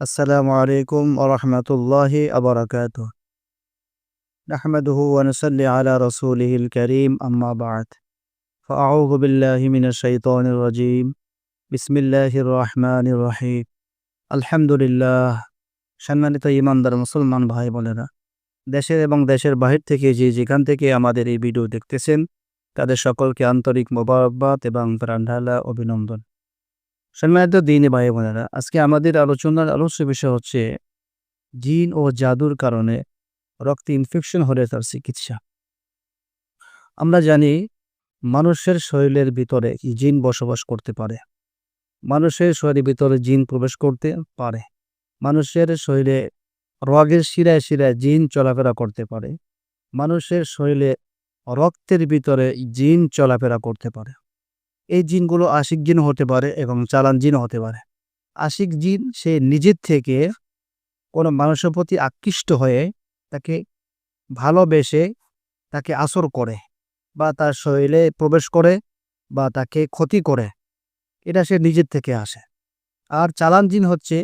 السلام عليكم ورحمة الله وبركاته نحمده ونصلي على رسوله الكريم أما بعد فأعوذ بالله من الشيطان الرجيم بسم الله الرحمن الرحيم الحمد لله সম্মানিত ইমানদার মুসলমান ভাই বোনেরা দেশের এবং দেশের বাহির থেকে যে যেখান থেকে আমাদের এই ভিডিও দেখতেছেন তাদের সকলকে আন্তরিক মোবারকবাদ এবং প্রাণঢালা অভিনন্দন সম্মানিত দিনী ভাই বোনেরা, আজকে আমাদের আলোচনার আলোচ্য বিষয় হচ্ছে জিন ও জাদুর কারণে রক্তে ইনফেকশন হলে তার চিকিৎসা। আমরা জানি মানুষের শরীরের ভিতরে জিন বসবাস করতে পারে। মানুষের শরীরের ভিতরে জিন প্রবেশ করতে পারে। মানুষের শরীরে রগের শিরায় শিরায় জিন চলাফেরা করতে পারে। মানুষের শরীরে রক্তের ভিতরে জিন চলাফেরা করতে পারে। এই জিনগুলো আশিক জিন হতে পারে এবং চালান জিন হতে পারে। আশিক জিন, সে নিজের থেকে কোনো মানুষের প্রতি আকৃষ্ট হয়ে তাকে ভালোবেসে তাকে আসর করে বা তার শরীরে প্রবেশ করে বা তাকে ক্ষতি করে। এটা সে নিজের থেকে আসে। আর চালান জিন হচ্ছে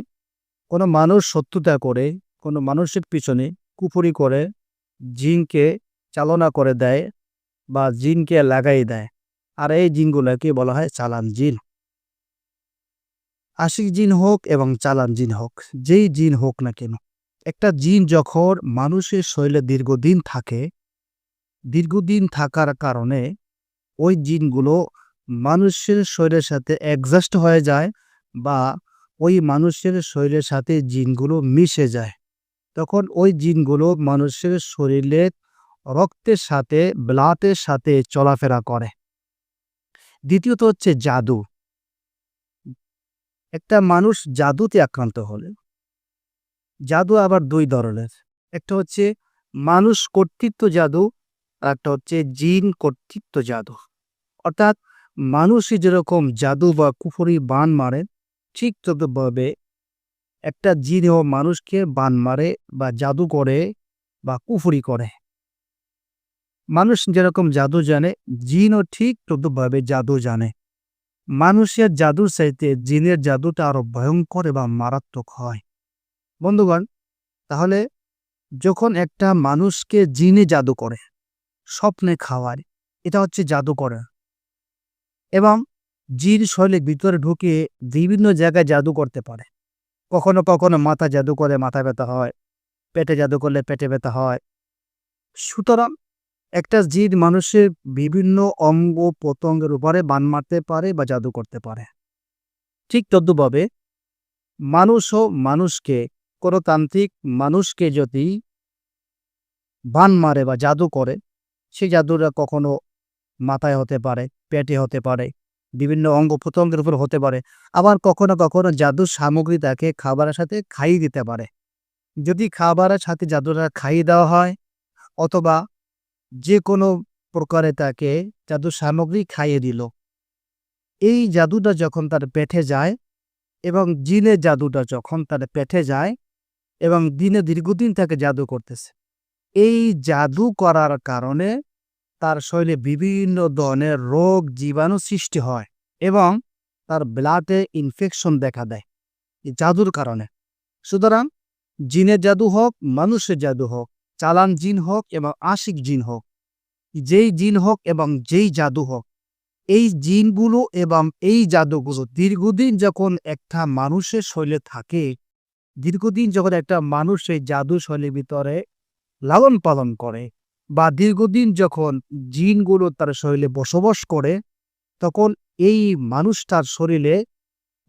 কোনো মানুষ শত্রুতা করে, কোনো মানুষের পিছনে কুপুরি করে, জিনকে চালনা করে দেয় বা জিনকে লাগাই দেয়। আর এই জিনগুলোকে বলা হয় চালান জিন। আশিক জিন হোক এবং চালান জিন হোক, যেই জিন হোক না কেন, একটা জিন যখন মানুষের শরীরে দীর্ঘদিন থাকে, দীর্ঘদিন থাকার কারণে ওই জিনগুলো মানুষের শরীরের সাথে অ্যাডজাস্ট হয়ে যায় বা ওই মানুষের শরীরের সাথে জিনগুলো মিশে যায়। তখন ওই জিনগুলো মানুষের শরীরের রক্তের সাথে ব্লাডের সাথে চলাফেরা করে। দ্বিতীয়ত হচ্ছে জাদু। একটা মানুষ জাদুতে আক্রান্ত হলে, জাদু আবার দুই ধরনের। একটা হচ্ছে মানুষ কর্তৃত্ব জাদু, আর একটা হচ্ছে জিন কর্তৃত্ব জাদু। অর্থাৎ মানুষই যেরকম জাদু বা কুফরি বান মারে, ঠিক ততভাবে একটা জিনও মানুষকে বান মারে বা জাদু করে বা কুফরি করে। মানুষ যেরকম জাদু জানে, জিনও ঠিক তদ্রুপভাবে জাদু জানে। মানুষের জাদুর চাইতে জিনের জাদুটা আরও ভয়ঙ্কর এবং মারাত্মক হয়। বন্ধুগণ, তাহলে যখন একটা মানুষকে জিনে জাদু করে, স্বপ্নে খাওয়ায়, এটা হচ্ছে জাদু করে। এবং জিন শৈলীর ভিতরে ঢুকে বিভিন্ন জায়গায় জাদু করতে পারে। কখনো কখনো মাথা জাদু করে মাথা ব্যথা হয়, পেটে জাদু করলে পেটে ব্যথা হয়। সুতরাং একটা জিন মানুষের বিভিন্ন অঙ্গ প্রত্যঙ্গের উপরে বান মারতে পারে বা জাদু করতে পারে। ঠিক তদ্রুপভাবে মানুষও মানুষকে, কোনো তান্ত্রিক মানুষকে যদি বান মারে বা জাদু করে, সেই জাদুটা কখনো মাথায় হতে পারে, পেটে হতে পারে, বিভিন্ন অঙ্গ প্রত্যঙ্গের উপর হতে পারে। আবার কখনো কখনো জাদুর সামগ্রী তাকে খাবারের সাথে খাইয়ে দিতে পারে। যদি খাবারের সাথে জাদুটা খাইয়ে দেওয়া হয়, অথবা যে কোনো প্রকারে তাকে জাদু সামগ্রী খাইয়ে দিল। এই জাদুটা যখন তার পেটে যায় এবং জিনের জাদুটা যখন তার পেটে যায় এবং দিনে দীর্ঘদিন তাকে জাদু করতেছে, এই জাদু করার কারণে তার শরীরে বিভিন্ন ধরনের রোগ, জীবাণু সৃষ্টি হয় এবং তার ব্লাডে ইনফেকশন দেখা দেয় জাদুর কারণে। সুতরাং জিনের জাদু হোক, মানুষের জাদু হোক চালান জিন হোক এবং আশিক জিন হোক, যেই জিন হোক এবং যেই জাদু হোক, এই জিনগুলো এবং এই জাদুগুলো দীর্ঘদিন যখন একটা মানুষের শৈলে থাকে, দীর্ঘদিন যখন একটা মানুষ এই জাদু শৈলীর ভিতরে লালন পালন করে বা দীর্ঘদিন যখন জিনগুলো তার শরীরে বসবাস করে, তখন এই মানুষটার শরীরে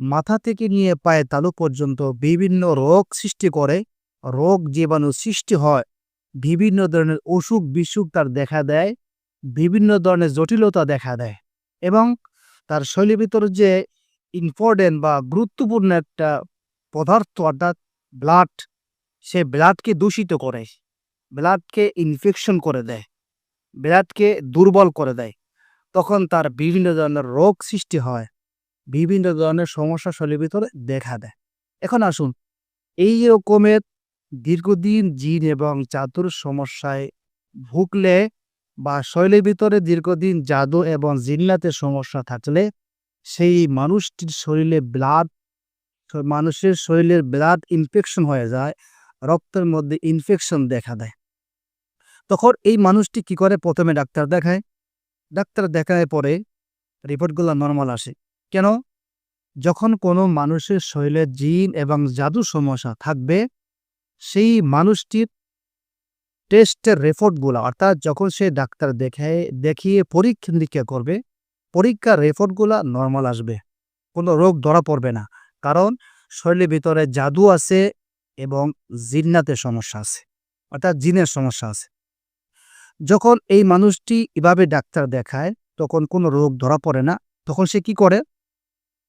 মাথা থেকে নিয়ে পায়ে তালু পর্যন্ত বিভিন্ন রোগ সৃষ্টি করে। রোগ জীবাণু সৃষ্টি হয় বিভিন্ন ধরনের অসুখ বিসুখ তার দেখা দেয়, বিভিন্ন ধরনের জটিলতা দেখা দেয় এবং তার শৈলীর ভিতরে যে ইম্পর্টেন্ট বা গুরুত্বপূর্ণ একটা পদার্থ অর্থাৎ ব্লাড সে ব্লাডকে দূষিত করে ব্লাডকে ইনফেকশন করে দেয় ব্লাডকে দুর্বল করে দেয়। তখন তার বিভিন্ন ধরনের রোগ সৃষ্টি হয়, বিভিন্ন ধরনের সমস্যা শরীরের ভিতরে দেখা দেয়। এখন আসুন, এই রকমের দীর্ঘদিন জিন এবং চাতুর সমস্যায় ভুগলে বা শৈলের ভিতরে দীর্ঘদিন জাদু এবং জিন্নাতের সমস্যা থাকলে সেই মানুষটির শরীরে ব্লাড মানুষের শরীরের ব্লাড ইনফেকশন হয়ে যায়, রক্তের মধ্যে ইনফেকশন দেখা দেয়। তখন এই মানুষটি কি করে? প্রথমে ডাক্তার দেখায়। ডাক্তার দেখায় পরে রিপোর্টগুলো নর্মাল আসে। কেন? যখন কোনো মানুষের শরীরে জিন এবং জাদু সমস্যা থাকবে সেই মানুষটির টেস্টের রিপোর্টগুলো অর্থাৎ যখন সে ডাক্তার দেখায় দেখিয়ে পরীক্ষা নিরীক্ষা করবে, পরীক্ষার রিপোর্টগুলো নর্মাল আসবে, কোনো রোগ ধরা পড়বে না। কারণ শরীরের ভিতরে জাদু আছে এবং জিন্নাতের সমস্যা আছে, অর্থাৎ জিনের সমস্যা আছে। যখন এই মানুষটি এভাবে ডাক্তার দেখায়, তখন কোনো রোগ ধরা পড়ে না। তখন সে কি করে?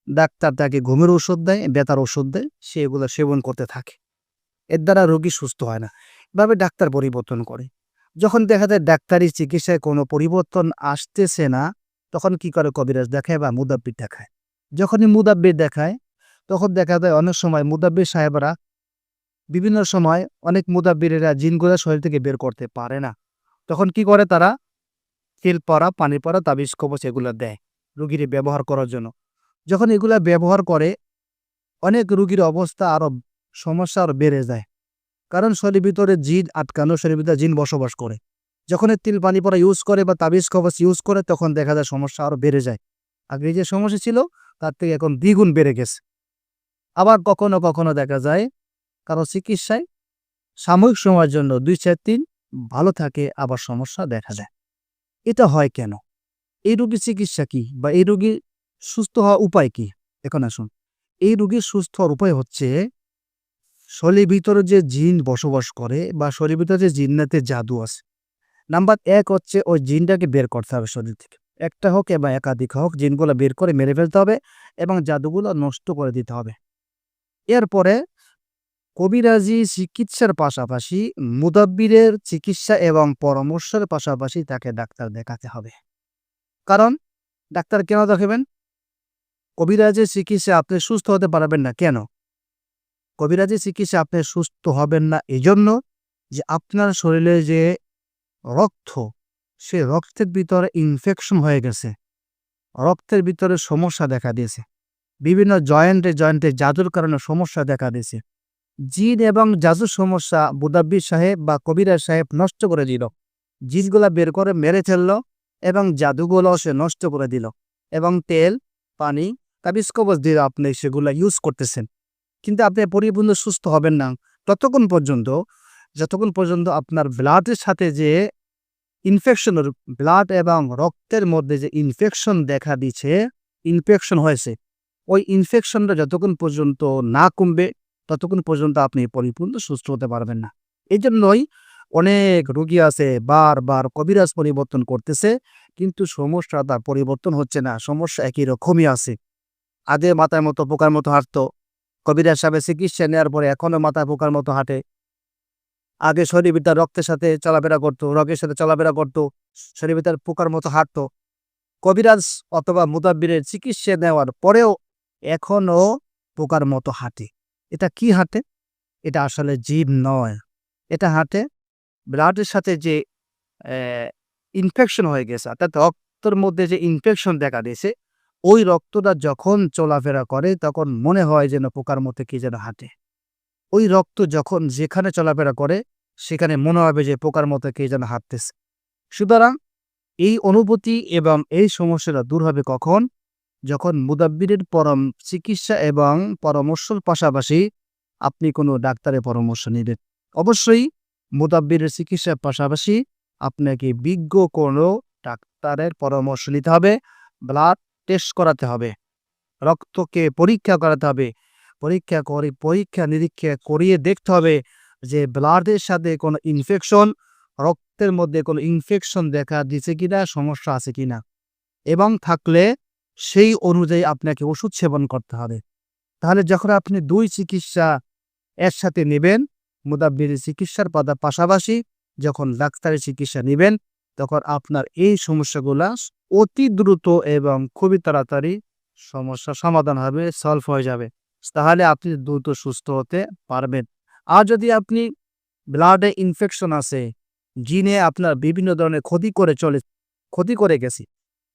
ডাক্তার তাকে ঘুমের ওষুধ দেয়, ব্যথার ওষুধ দেয়, সে এগুলো সেবন করতে থাকে। এর দ্বারা রোগী সুস্থ হয় না। এভাবে ডাক্তার পরিবর্তন করে। যখন দেখা যায় ডাক্তারি চিকিৎসায় কোনো পরিবর্তন আসতেছে না, তখন কি করে কবিরাজ দেখায় বা মুদাব্বির দেখায়? যখনই মুদাব্বির দেখায়, তখন দেখা যায় অনেক সময় মুদাব্বির সাহেবরা বিভিন্ন সময় অনেক মুদাব্বিরেরা জিনগুলা শরীর থেকে বের করতে পারে না। তখন কি করে তারা? তেল পরা, পানি পরা, তাবিজ, কবচ এগুলো দেয় রুগীর ব্যবহার করার জন্য। যখন এগুলা ব্যবহার করে, অনেক রুগীর অবস্থা আরও সমস্যা আরও বেড়ে যায়। কারণ শরীর ভিতরে জিন আটকানো, শরীরের ভিতরে জিন বসবাস করে। যখন তিল পানি পরা ইউজ করে বা তাবিজ কবচ ইউজ করে, তখন দেখা যায় সমস্যা আরও বেড়ে যায়। আগে যে সমস্যা ছিল, তার থেকে এখন দ্বিগুণ বেড়ে গেছে। আবার কখনো কখনো দেখা যায়, কারও চিকিৎসায় সাময়িক সময়ের জন্য দুই চার দিন ভালো থাকে, আবার সমস্যা দেখা যায় এটা হয় কেন? এই রোগীর চিকিৎসা কি? বা এই রোগীর সুস্থ হওয়ার উপায় কি? এখন আসুন। এই রোগীর সুস্থ হওয়ার উপায় হচ্ছে শরীরের ভিতরে যে জিন বসবাস করে বা শরীরের ভিতরে যে জিন্নাতে জাদু আছে, নাম্বার এক হচ্ছে ওই জিনটাকে বের করতে হবে শরীর থেকে। একটা হোক এবং একাধিক হোক, জিনগুলো বের করে মেরে ফেলতে হবে এবং জাদুগুলো নষ্ট করে দিতে হবে। এরপরে কবিরাজি চিকিৎসার পাশাপাশি মুদাব্বিরের চিকিৎসা এবং পরামর্শের পাশাপাশি তাকে ডাক্তার দেখাতে হবে। কারণ ডাক্তার কেন দেখাবেন? কবিরাজের চিকিৎসা আপনি সুস্থ হতে পারবেন না। কেন? কবিরাজি চিকিৎসা আপনি সুস্থ হবেন না। এই জন্য যে আপনার শরীরে যে রক্ত, সে রক্তের ভিতরে ইনফেকশন হয়ে গেছে। রক্তের ভিতরে সমস্যা দেখা দিয়েছে। বিভিন্ন জয়েন্টে জয়েন্টে জাদুর কারণে সমস্যা দেখা দিয়েছে। জিন এবং জাদুর সমস্যা বুদাব্বি সাহেব বা কবিরাজ সাহেব নষ্ট করে দিল। জিনগুলা বের করে মেরে ফেলল এবং জাদুগুলো সে নষ্ট করে দিল এবং তেল, পানি, তাবিজ কবচ দিয়ে আপনি সেগুলো ইউজ করতেছেন। কিন্তু আপনি পরিপূর্ণ সুস্থ হবেন না। ততক্ষণ পর্যন্ত, যতক্ষণ পর্যন্ত আপনার ব্লাডের সাথে যে ইনফেকশন ব্লাড এবং রক্তের মধ্যে যে ইনফেকশন দেখা দিচ্ছে ইনফেকশন হয়েছে, ওই ইনফেকশনটা যতক্ষণ পর্যন্ত না কমবে, ততক্ষণ পর্যন্ত আপনি পরিপূর্ণ সুস্থ হতে পারবেন না। এই জন্যই অনেক রোগী আছে, বারবার কবিরাজ পরিবর্তন করতেছে, কিন্তু সমস্যা তার পরিবর্তন হচ্ছে না, সমস্যা একই রকমই আছে। আগে মাথার মতো পোকার মতো হাঁটতো কবিরাজ সাহেবের চিকিৎসা নেওয়ার পরে এখনও মাথায় পোকার মতো হাঁটে। আগে শরীর তার রক্তের সাথে চলাফেরা করতো, রগের সাথে চলাফেরা করতো শরীর তার পোকার মতো হাঁটতো। কবিরাজ অথবা মুদাব্বিরের চিকিৎসা নেওয়ার পরেও এখনও পোকার মতো হাঁটে। এটা কি হাঁটে? এটা আসলে জীব নয়। এটা হাঁটে ব্লাডের সাথে যে ইনফেকশন হয়ে গেছে। অর্থাৎ রক্তের মধ্যে যে ইনফেকশন দেখা দিয়েছে ওই রক্তটা যখন চলাফেরা করে, তখন মনে হয় যেন পোকার মতো কি যেন হাঁটে। ওই রক্ত যখন যেখানে চলাফেরা করে, সেখানে মনে হবে যে পোকার মতো কে যেন হাঁটতেছে। সুতরাং এই অনুভূতি এবং এই সমস্যাটা দূর হবে কখন? যখন মুদাব্বিরের পরম চিকিৎসা এবং পরামর্শের পাশাপাশি আপনি কোনো ডাক্তারের পরামর্শ নেবেন অবশ্যই মুদাব্বিরের চিকিৎসার পাশাপাশি আপনাকে বিজ্ঞ কোনো ডাক্তারের পরামর্শ নিতে হবে। ব্লাড টেস্ট করাতে হবে। রক্তকে পরীক্ষা করাতে হবে। পরীক্ষা করে, পরীক্ষা নিরীক্ষা করিয়ে দেখতে হবে যে ব্লাডের সাথে কোনো ইনফেকশন রক্তের মধ্যে কোনো ইনফেকশন দেখা দিছে কিনা, সমস্যা আছে কিনা। এবং থাকলে সেই অনুযায়ী আপনাকে ওষুধ সেবন করতে হবে। তাহলে যখন আপনি দুই চিকিৎসা একসাথে নেবেন, মুদাব্বিরের চিকিৎসার পাশাপাশি যখন ডাক্তারের চিকিৎসা নেবেন তখন আপনার এই সমস্যাগুলা অতি দ্রুত এবং খুবই তাড়াতাড়ি সমস্যা সমাধান হবে সলভ হয়ে যাবে। তাহলে আপনি দ্রুত সুস্থ হতে পারবেন। আর যদি আপনি ব্লাডে ইনফেকশন আছে জিনে আপনার বিভিন্ন ধরনের ক্ষতি করে চলে, ক্ষতি করে গেছি,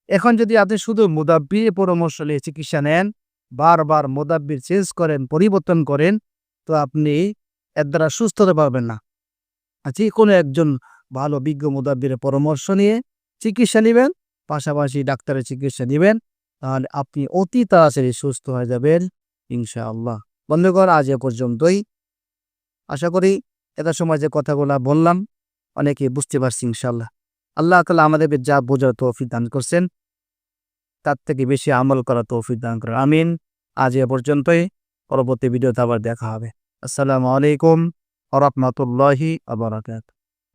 এখন যদি আপনি শুধু মুদাব্বির পরামর্শ নিয়ে চিকিৎসা নেন, বারবার মোদাব্বির চেঞ্জ করেন, পরিবর্তন করেন, তো আপনি এর দ্বারা সুস্থ হতে পারবেন না। যে কোনো একজন ভালো বিজ্ঞ মোদাব্বিরের পরামর্শ নিয়ে চিকিৎসা নেবেন, পাশাপাশি ডাক্তারের চিকিৎসা নেবেন, তাহলে আপনি অতি তাড়াতাড়ি সুস্থ হয়ে যাবেন, ইনশাআল্লাহ। বন্ধুগণ, আজ এ পর্যন্তই। আশা করি এত সময় যে কথাগুলো বললাম, অনেকে বুঝতে পারছি ইনশাআল্লাহ। আল্লাহ তালা আমাদেরকে যা বোঝার তৌফিক দান করছেন, তার থেকে বেশি আমল করা তৌফিক দান করেন। আমিন। আজ এ পর্যন্তই। পরবর্তী ভিডিওতে আবার দেখা হবে। আসসালামু আলাইকুম আ রহমতুল্লাহি আবরাকাত